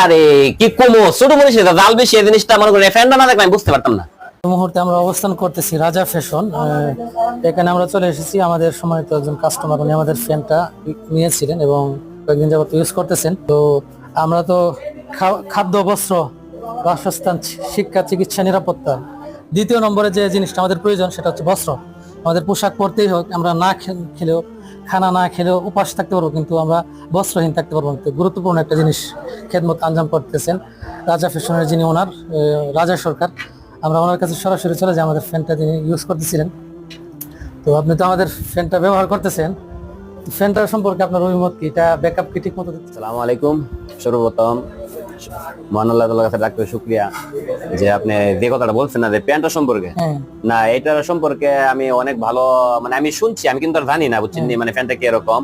আরে, কি কমো? ছোট মনীষ, এটা জাল বেশি এই জিনিসটা মনে করেন ফ্যানটা না দেখলে আমি বুঝতে পারতাম না। মুহূর্তে আমরা অবস্থান করতেছি রাজা ফ্যাশন এখানে আমরা চলে এসেছি। আমাদের সময় তো একজন কাস্টমার উনি আমাদের ফ্যানটা নিয়েছিলেন এবং কয়েকদিন যাবত ইউজ করতেছেন। তো আমরা তো খাদ্য, বস্ত্র, বাসস্থান, শিক্ষা, চিকিৎসা, নিরাপত্তা, দ্বিতীয় নম্বরে যে জিনিসটা আমাদের প্রয়োজন সেটা হচ্ছে বস্ত্র। আমাদের পোশাক পরতেই হোক, আমরা না খেলেও খানা না খেলেও উপাস থাকতে পারব, কিন্তু আমরা বস্ত্রহীন থাকতে পারব কিন্তু গুরুত্বপূর্ণ একটা জিনিস খেদমত আঞ্জাম করতেছেন রাজা ফ্যাশনের যিনি ওনার রাজা সরকার, আমরা ওনার কাছে সরাসরি চলে যে আমাদের ফ্যানটা তিনি ইউজ করতেছিলেন। তো আপনি তো আমাদের ফ্যানটা ব্যবহার করতেছেন। ফ্যানটার সম্পর্কে আপনার অভিমত কি? এটা ব্যাকআপ কি ঠিক মতো আসসালামু আলাইকুম, সর্বপ্রথম মহান আল্লাহ তাআলার কাছে ডাক্তার শুক্রিয়া যে আপনি যে কথাটা বলছেন না যে প্যান্টটা সম্পর্কে। হ্যাঁ। না এটার সম্পর্কে আমি অনেক ভালো মানে আমি শুনছি আমি কিন্তু আর জানি না বুঝছেন মানে ফ্যানটা কি এরকম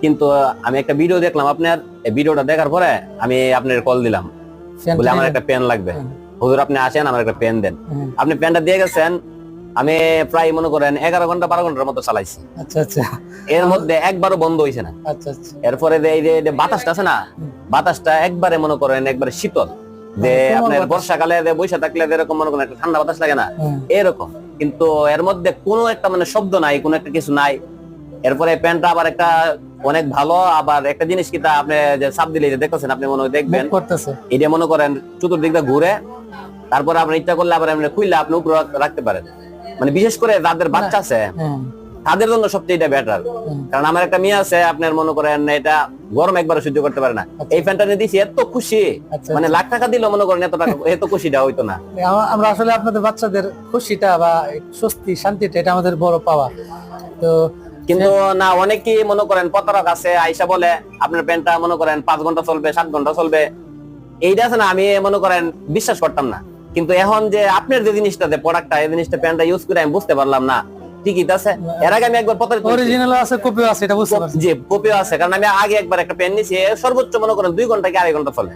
কিন্তু আমি একটা ভিডিও দেখলাম আপনার ভিডিওটা দেখার পরে আমি আপনার কল দিলাম। বলে আমার একটা পেন লাগবে। হুম। হুজুর আপনি আসেন আমার একটা পেন দেন। আপনি পেনটা দিয়ে গেছেন আমি প্রায় মনে করেন এগারো ঘণ্টা বারো ঘণ্টার মতো চালাইছি। আচ্ছা আচ্ছা। এর মধ্যে একবারও বন্ধ হয়েছে না। আচ্ছা আচ্ছা। এরপরে এই যে বাতাসটা আছে না বাতাসটা একবারে মনে করেন একবারে শীতল। যে আপনার বর্ষাকালে বৈশা থাকলে যেরকম মনে করেন একটা ঠান্ডা বাতাস লাগে না এরকম। কিন্তু এর মধ্যে কোনো একটা মানে শব্দ নাই কোনো একটা কিছু নাই। এরপরে প্যান্টটা আবার একটা অনেক ভালো আবার একটা জিনিস কি তা আপনি যে সাপ দিলে যে দেখতেছেন আপনি মনে হয় দেখবেন। এটা মনে করেন চতুর্দিকটা ঘুরে তারপরে আপনি ইচ্ছা করলে আবার এমনি খুললে আপনি উপরে রাখতে পারেন। মানে বিশেষ করে যাদের বাচ্চা আছে হ্যাঁ তাদের জন্য সবচেয়ে এটা বেটার কারণ আমার একটা মেয়ে আছে আপনার মনে করেন এটা গরম একবার সহ্য করতে পারে না। আচ্ছা। এই ফ্যানটা নিয়ে দিছি এত খুশি। আচ্ছা মানে লাখ টাকা দিলেও মনে করেন এত টাকা এত খুশিটা হইতো না। আমরা আসলে আপনাদের বাচ্চাদের খুশিটা বা স্বস্তি শান্তিটা এটা আমাদের বড় পাওয়া। তো কিন্তু না অনেকেই মনে করেন প্রতারক আছে আইসা বলে আপনার প্যান্টটা মনে করেন পাঁচ ঘণ্টা চলবে সাত ঘণ্টা চলবে। এইটা আছে না আমি মনে করেন বিশ্বাস করতাম না। কিন্তু এখন যে আপনার যে জিনিসটা যে প্রোডাক্টটা এই জিনিসটা প্যান্টটা ইউজ করে আমি বুঝতে পারলাম না। ঠিকই আছে? এর আগে আমি একবার প্রতারিত অরিজিনাল আছে কপিও আছে এটা বুঝতে পারছি। জি কপিও আছে কারণ আমি আগে একবার একটা পেন নিয়েছি এ সর্বোচ্চ মনে করেন দুই ঘণ্টা কি আড়াই ঘণ্টা চলে।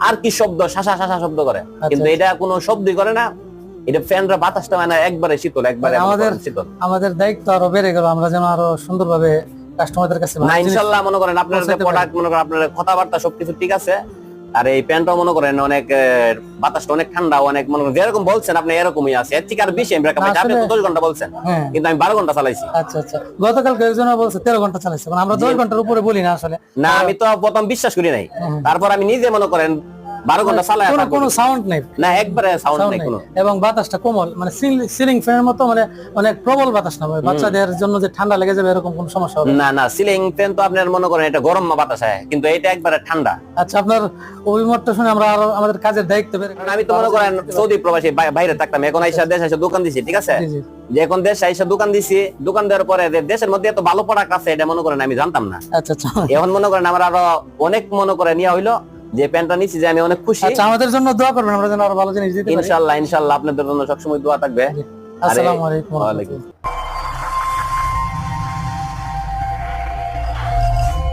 আর কি শব্দ শাসা শাসা শব্দ করে। কিন্তু এটা কোনো শব্দই করে না। এটা ফ্যানরা বাতাসটা মানে একবারে শীতল একবারে মানে আমাদের- শীতল। আমাদের দায়িত্ব আরও বেড়ে গেল আমরা যেন আরও সুন্দরভাবে কাস্টমারদের কাছে না ইনশাল্লাহ মনে করেন পৌঁছাতে প্রোডাক্ট মনে করেন আপনার কথাবার্তা সবকিছু ঠিক আছে। আর এই প্যান্টটা মনে করেন অনেক বাতাসটা অনেক ঠান্ডা অনেক মনে করেন যেরকম বলছেন আপনি এরকমই আছে। এর থেকে আর বেশি আমি আপনি দশ ঘণ্টা বলছেন হ্যাঁ। কিন্তু আমি বারো ঘণ্টা চালাইছি। আচ্ছা আচ্ছা। গতকাল কয়েকজন বলছে তেরো ঘণ্টা চালাইছে মানে আমরা দশ ঘণ্টার উপরে বলি না আসলে। না আমি তো প্রথম বিশ্বাস করি নাই। তারপর আমি নিজে মনে করেন বারো ঘণ্টা চালাই কোনো কোনো সাউন্ড নেই। না একবারে সাউন্ড নাই কোনো। এবং বাতাসটা কোমল মানে সিলিং ফ্যানের মতো মানে অনেক প্রবল বাতাস না মানে বাচ্চাদের জন্য যে ঠান্ডা লেগে যাবে এরকম কোনো সমস্যা হবে না। না সিলিং ফ্যান তো আপনার মনে করেন এটা গরম বাতাস হয় কিন্তু এটা একবারে ঠান্ডা। আচ্ছা আপনার অভিমতটা শুনে আমরা আরও আমাদের কাজের দায়িত্ব বেড়ে আমি তো মনে করেন সৌদি প্রবাসী বাইরে থাকতাম এখন আইসা দেশ আইসা দোকান দিছি ঠিক আছে। যে এখন দেশ আইসা দোকান দিছি দোকান দেওয়ার পরে দেশের মধ্যে এত ভালো প্রোডাক্ট আছে এটা মনে করেন আমি জানতাম না। আচ্ছা আচ্ছা। এখন মনে করেন আমার আরও অনেক মনে করে নিয়ে হইল যে প্যান্টটা নিচ্ছি যে আমি অনেক খুশি। আচ্ছা আমাদের জন্য দোয়া করবেন আমরা যেন আরও ভালো জিনিস দিতে পারি। ইনশাআল্লাহ ইনশাআল্লাহ আপনাদের জন্য সবসময় দোয়া থাকবে। আসসালামু আলাইকুম ওয়া রাহমাতুল্লাহ।